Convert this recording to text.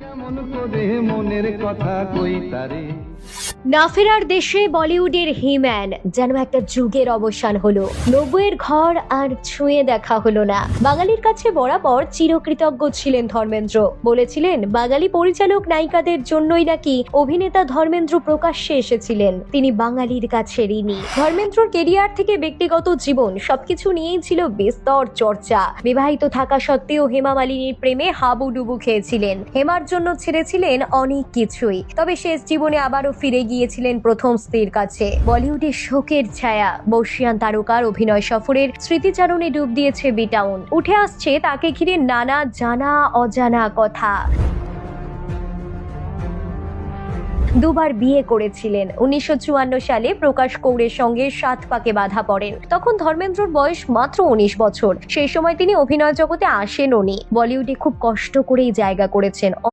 কেমন করে মনের কথা কই তারে? না ফেরার দেশে বলিউডের হিম্যান। যেন একটা যুগের অবসান হলো। নব্বইয়ের ঘর আর ছুঁয়ে দেখা হলো না। বাঙালির কাছে বরাবর চিরকৃতজ্ঞ ছিলেন ধর্মেন্দ্র। বলেছিলেন, বাঙালি পরিচালক নায়িকাদের জন্যই নাকি অভিনেতা ধর্মেন্দ্র প্রকাশ্যে এসেছিলেন। তিনি বাঙালির কাছে ঋণী। ধর্মেন্দ্রর কেরিয়ার থেকে ব্যক্তিগত জীবন সবকিছু নিয়েই ছিল বিস্তর চর্চা। বিবাহিত থাকা সত্ত্বেও হেমা মালিনীর প্রেমে হাবুডুবু খেয়েছিলেন। হেমার জন্য ছেড়েছিলেন অনেক কিছুই। তবে শেষ জীবনে আবারও ফিরে গিয়েছিলেন প্রথম স্ত্রীর কাছে। বলিউডের শোকের ছায়া, বর্ষিয়ান তারকার অভিনয় সফরের স্মৃতিচারণে ডুব দিয়েছে বিটাউন। উঠে আসছে তাকে ঘিরে নানা জানা অজানা কথা। দুবার বিয়ে করেছিলেন। উনিশশো চুয়ান্ন সালে প্রকাশ কৌরের সঙ্গে সাত পাকে বাধা পড়েন। তখন ধর্মেন্দ্রর বয়স মাত্র উনিশ বছর। সেই সময় তিনি অভিনয় জগতে আসেন উনি বলিউডে খুব কষ্ট করেই জায়গা করেছেন।